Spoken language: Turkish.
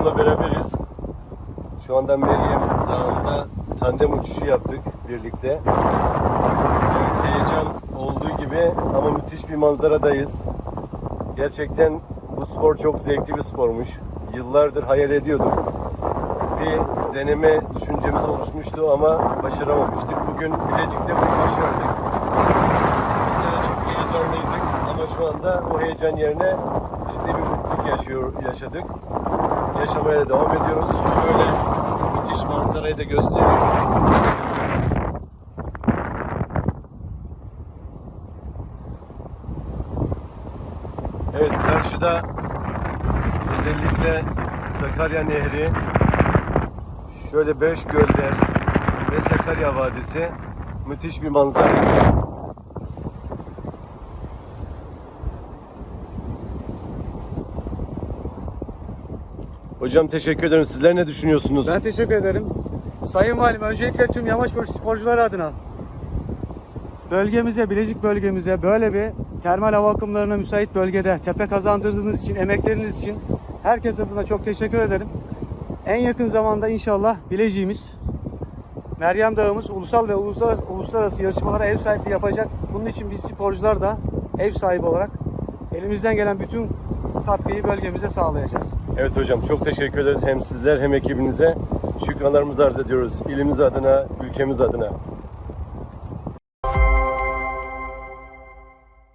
Hanım'la beraberiz. Şu anda Meryem Dağı'nda tandem uçuşu yaptık birlikte. Evet heyecan olduğu gibi ama müthiş bir manzaradayız. Gerçekten bu spor çok zevkli bir spormuş. Yıllardır hayal ediyorduk. Bir deneme düşüncemiz oluşmuştu ama başaramamıştık. Bugün Bilecik'te bunu başardık. Biz de çok heyecanlıydık ama şu anda o heyecan yerine ciddi bir mutluluk yaşıyor, yaşadık. Yaşamaya da devam ediyoruz. Şöyle müthiş manzarayı da gösteriyorum. Evet karşıda özellikle Sakarya Nehri, şöyle beş göller ve Sakarya Vadisi müthiş bir manzara. Hocam teşekkür ederim. Sizler ne düşünüyorsunuz? Ben teşekkür ederim. Sayın Valim öncelikle tüm Yamaçbaşı sporcuları adına bölgemize, Bilecik bölgemize böyle bir termal hava akımlarına müsait bölgede tepe kazandırdığınız için, emekleriniz için herkes adına çok teşekkür ederim. En yakın zamanda inşallah Bilecik'imiz, Meryem Dağımız ulusal ve uluslararası, uluslararası yarışmalara ev sahipliği yapacak. Bunun için biz sporcular da ev sahibi olarak elimizden gelen bütün katkıyı bölgemize sağlayacağız. Evet hocam çok teşekkür ederiz hem sizler hem ekibinize şükranlarımızı arz ediyoruz ilimiz adına, ülkemiz adına.